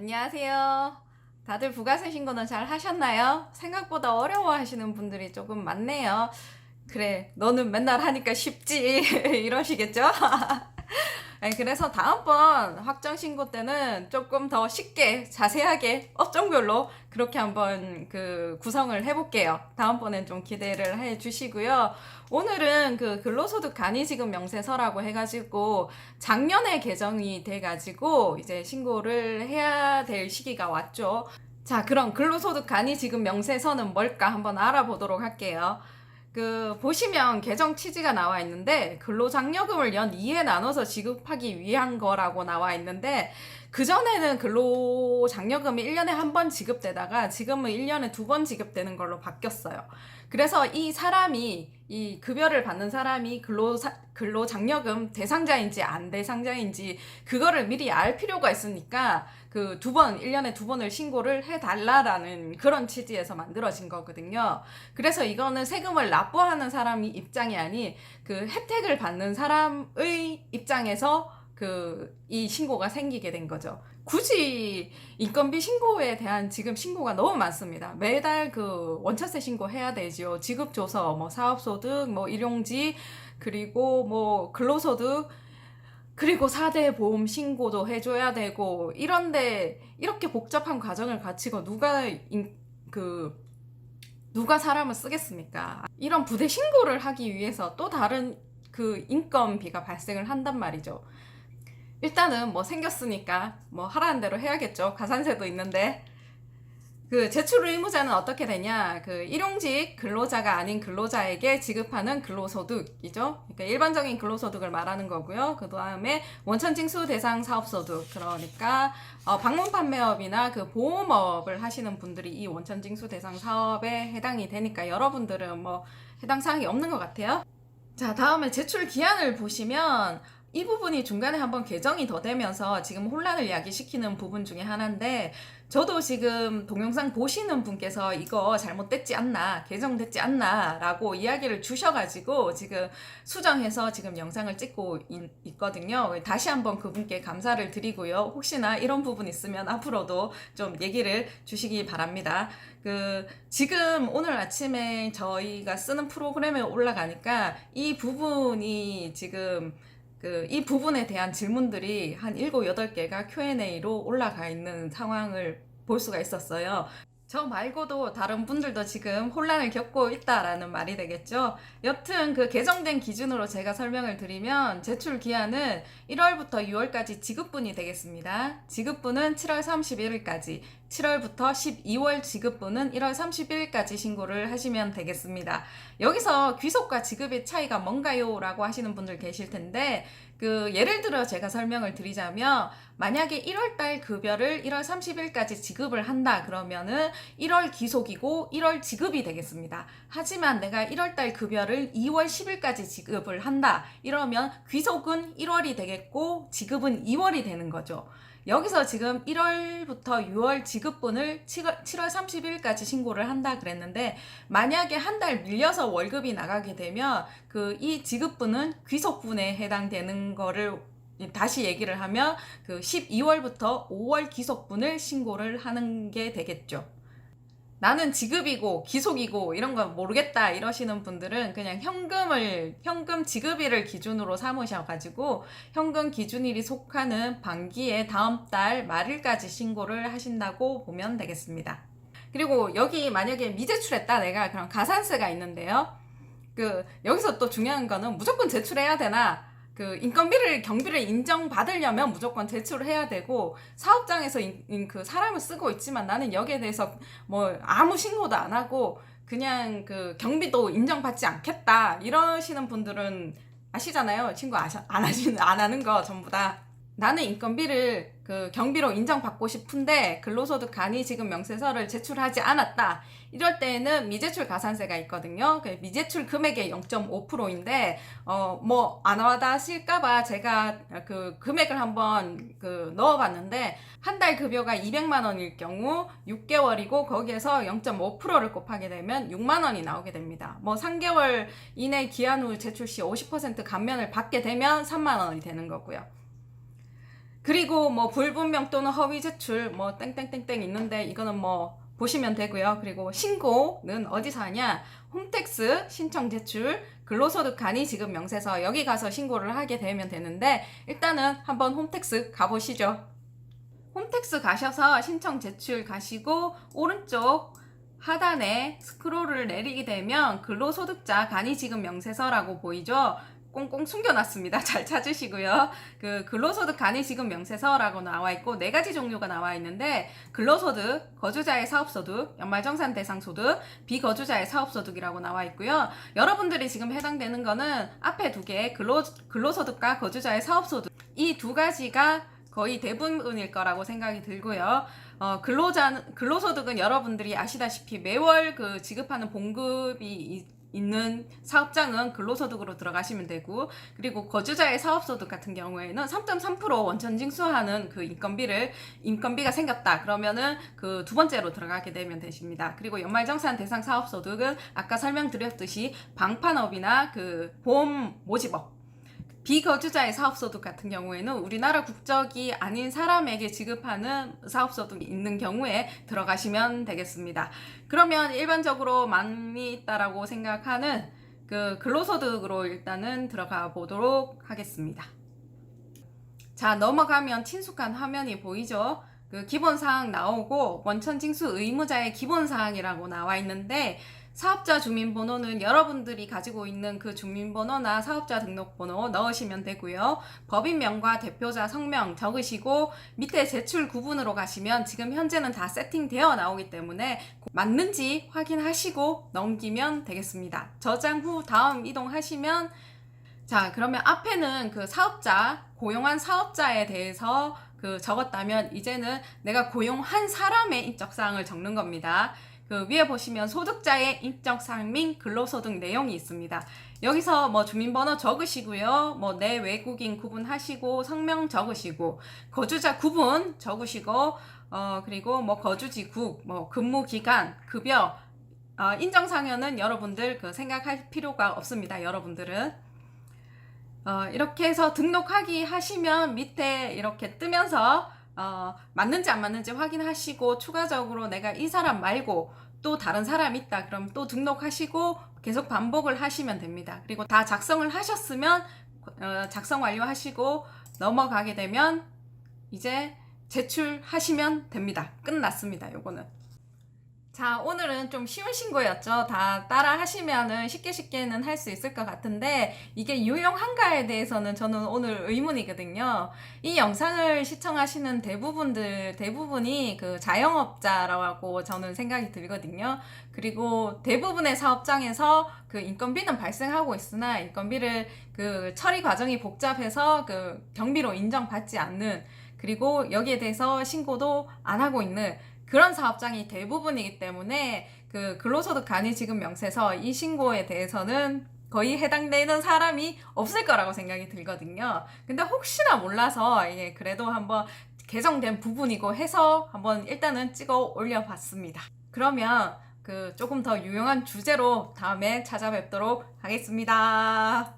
안녕하세요. 다들 부가세 신고는 잘 하셨나요? 생각보다 어려워 하시는 분들이 조금 많네요. 그래, 너는 맨날 하니까 쉽지. 이러시겠죠? 아니, 그래서 다음번 확정 신고 때는 조금 더 쉽게, 자세하게, 업종별로 그렇게 한번 그 구성을 해볼게요. 다음번엔 좀 기대를 해 주시고요. 오늘은 그 근로소득 간이지급 명세서라고 해가지고 작년에 개정이 돼가지고 이제 신고를 해야 될 시기가 왔죠. 자, 그럼 근로소득 간이지급 명세서는 뭘까 한번 알아보도록 할게요. 그 보시면 개정 취지가 나와 있는데 근로장려금을 연 2에 나눠서 지급하기 위한 거라고 나와 있는데 그전에는 근로장려금이 1년에 한 번 지급되다가 지금은 1년에 두 번 지급되는 걸로 바뀌었어요. 그래서 이 사람이 이 급여를 받는 사람이 근로 근로 장려금 대상자인지 안 대상자인지 그거를 미리 알 필요가 있으니까 그 두 번, 1년에 두 번을 신고를 해 달라라는 그런 취지에서 만들어진 거거든요. 그래서 이거는 세금을 납부하는 사람이 입장이 아닌 그 혜택을 받는 사람의 입장에서 그 이 신고가 생기게 된 거죠. 굳이 인건비 신고에 대한 지금 신고가 너무 많습니다. 매달 그 원차세 신고 해야 되지요. 지급 조서, 뭐 사업소득, 뭐 일용직, 그리고 뭐 근로소득, 그리고 4대 보험 신고도 해줘야 되고, 이런데 이렇게 복잡한 과정을 거치고 누가 인, 그, 누가 사람을 쓰겠습니까? 이런 부대 신고를 하기 위해서 또 다른 그 인건비가 발생을 한단 말이죠. 일단은 뭐 생겼으니까 뭐 하라는 대로 해야겠죠. 가산세도 있는데. 그 제출 의무자는 어떻게 되냐? 그 일용직 근로자가 아닌 근로자에게 지급하는 근로소득이죠. 그러니까 일반적인 근로소득을 말하는 거고요. 그 다음에 원천징수 대상 사업소득. 그러니까 어, 방문 판매업이나 그 보험업을 하시는 분들이 이 원천징수 대상 사업에 해당이 되니까 여러분들은 뭐 해당 사항이 없는 것 같아요. 자, 다음에 제출 기한을 보시면 이 부분이 중간에 한번 개정이 더 되면서 지금 혼란을 야기시키는 부분 중에 하나인데 저도 지금 동영상 보시는 분께서 이거 잘못됐지 않나 개정됐지 않나 라고 이야기를 주셔가지고 지금 수정해서 지금 영상을 찍고 있, 거든요. 다시 한번 그분께 감사를 드리고요. 혹시나 이런 부분 있으면 앞으로도 좀 얘기를 주시기 바랍니다. 그 지금 오늘 아침에 저희가 쓰는 프로그램에 올라가니까 이 부분이 지금 그 이 부분에 대한 질문들이 한 7, 8개가 Q&A로 올라가 있는 상황을 볼 수가 있었어요. 저 말고도 다른 분들도 지금 혼란을 겪고 있다라는 말이 되겠죠. 여튼 그 개정된 기준으로 제가 설명을 드리면 제출 기한은 1월부터 6월까지 지급분이 되겠습니다. 지급분은 7월 31일까지, 7월부터 12월 지급분은 1월 31일까지 신고를 하시면 되겠습니다. 여기서 귀속과 지급의 차이가 뭔가요? 라고 하시는 분들 계실 텐데, 그 예를 들어 제가 설명을 드리자면 만약에 1월 달 급여를 1월 30일까지 지급을 한다 그러면은 1월 기속이고 1월 지급이 되겠습니다. 하지만 내가 1월 달 급여를 2월 10일까지 지급을 한다 이러면 귀속은 1월이 되겠고 지급은 2월이 되는 거죠. 여기서 지금 1월부터 6월 지급분을 7월 30일까지 신고를 한다 그랬는데 만약에 한 달 밀려서 월급이 나가게 되면 그 이 지급분은 귀속분에 해당되는 거를 다시 얘기를 하면 그 12월부터 5월 기속분을 신고를 하는 게 되겠죠. 나는 지급이고 기속이고 이런 거 모르겠다 이러시는 분들은 그냥 현금을 현금 지급일을 기준으로 삼으셔 가지고 현금 기준일이 속하는 반기의 다음 달 말일까지 신고를 하신다고 보면 되겠습니다. 그리고 여기 만약에 미제출했다 내가 그럼 가산세가 있는데요. 그 여기서 또 중요한 거는 무조건 제출해야 되나 그 인건비를 경비를 인정받으려면 무조건 제출을 해야 되고 사업장에서 인, 인, 그 사람을 쓰고 있지만 나는 여기에 대해서 뭐 아무 신고도 안 하고 그냥 그 경비도 인정받지 않겠다 이러시는 분들은 아시잖아요. 친구 아셔, 안 하시는 안 하는 거 전부 다 나는 인건비를 그 경비로 인정받고 싶은데 근로소득 간이지급 명세서를 제출하지 않았다. 이럴 때에는 미제출 가산세가 있거든요. 그 미제출 금액의 0.5%인데 어뭐안 와다 하실까봐 제가 그 금액을 한번 그 넣어봤는데 한 달 급여가 200만 원일 경우 6개월이고 거기에서 0.5%를 곱하게 되면 6만 원이 나오게 됩니다. 뭐 3개월 이내 기한 후 제출 시 50% 감면을 받게 되면 3만 원이 되는 거고요. 그리고 뭐 불분명 또는 허위 제출 뭐 땡땡땡땡 있는데 이거는 뭐 보시면 되고요. 그리고 신고는 어디서 하냐? 홈택스 신청 제출 근로소득 간이 지급 명세서 여기 가서 신고를 하게 되면 되는데 일단은 한번 홈택스 가보시죠. 홈택스 가셔서 신청 제출 가시고 오른쪽 하단에 스크롤을 내리게 되면 근로소득자 간이지급 명세서라고 보이죠? 꽁꽁 숨겨놨습니다. 잘 찾으시고요. 그 근로소득 간이지급 명세서라고 나와 있고 네 가지 종류가 나와 있는데 근로소득, 거주자의 사업소득, 연말정산 대상 소득, 비거주자의 사업소득이라고 나와 있고요. 여러분들이 지금 해당되는 거는 앞에 두 개, 근로, 근로소득과 거주자의 사업소득 이 두 가지가 거의 대부분일 거라고 생각이 들고요. 어, 근로자, 근로소득은 여러분들이 아시다시피 매월 그 지급하는 봉급이 이- 있는 사업장은 근로소득으로 들어가시면 되고, 그리고 거주자의 사업소득 같은 경우에는 3.3% 원천 징수하는 그 인건비를, 인건비가 생겼다. 그러면은 그 두 번째로 들어가게 되면 되십니다. 그리고 연말정산 대상 사업소득은 아까 설명드렸듯이 방판업이나 그 보험 모집업, 비거주자의 사업소득 같은 경우에는 우리나라 국적이 아닌 사람에게 지급하는 사업소득이 있는 경우에 들어가시면 되겠습니다. 그러면 일반적으로 많이 있다라고 생각하는 그 근로소득으로 일단은 들어가 보도록 하겠습니다. 자, 넘어가면 친숙한 화면이 보이죠? 그 기본사항 나오고 원천징수 의무자의 기본사항이라고 나와 있는데 사업자 주민번호는 여러분들이 가지고 있는 그 주민번호나 사업자 등록번호 넣으시면 되고요. 법인명과 대표자 성명 적으시고 밑에 제출 구분으로 가시면 지금 현재는 다 세팅되어 나오기 때문에 맞는지 확인하시고 넘기면 되겠습니다. 저장 후 다음 이동하시면 자, 그러면 앞에는 그 사업자, 고용한 사업자에 대해서 그 적었다면 이제는 내가 고용한 사람의 인적사항을 적는 겁니다. 그 위에 보시면 소득자의 인적사항 및 근로소득 내용이 있습니다. 여기서 뭐 주민번호 적으시고요. 뭐 내 외국인 구분하시고 성명 적으시고 거주자 구분 적으시고 어 그리고 뭐 거주지국, 뭐 근무 기간, 급여 어, 인정상여는 여러분들 그 생각할 필요가 없습니다. 여러분들은 어, 이렇게 해서 등록하기 하시면 밑에 이렇게 뜨면서 어, 맞는지 안 맞는지 확인하시고 추가적으로 내가 이 사람 말고 또 다른 사람 있다 그럼 또 등록하시고 계속 반복을 하시면 됩니다. 그리고 다 작성을 하셨으면 어, 작성 완료하시고 넘어가게 되면 이제 제출하시면 됩니다. 끝났습니다. 요거는. 자, 오늘은 좀 쉬운 신고였죠. 다 따라 하시면은 쉽게 쉽게는 할 수 있을 것 같은데, 이게 유용한가에 대해서는 저는 오늘 의문이거든요. 이 영상을 시청하시는 대부분들, 대부분이 그 자영업자라고 저는 생각이 들거든요. 그리고 대부분의 사업장에서 그 인건비는 발생하고 있으나, 인건비를 그 처리 과정이 복잡해서 그 경비로 인정받지 않는, 그리고 여기에 대해서 신고도 안 하고 있는 그런 사업장이 대부분이기 때문에 그 근로소득 간이 지급 명세서 이 신고에 대해서는 거의 해당되는 사람이 없을 거라고 생각이 들거든요. 근데 혹시나 몰라서 이게 그래도 한번 개정된 부분이고 해서 한번 일단은 찍어 올려봤습니다. 그러면 그 조금 더 유용한 주제로 다음에 찾아뵙도록 하겠습니다.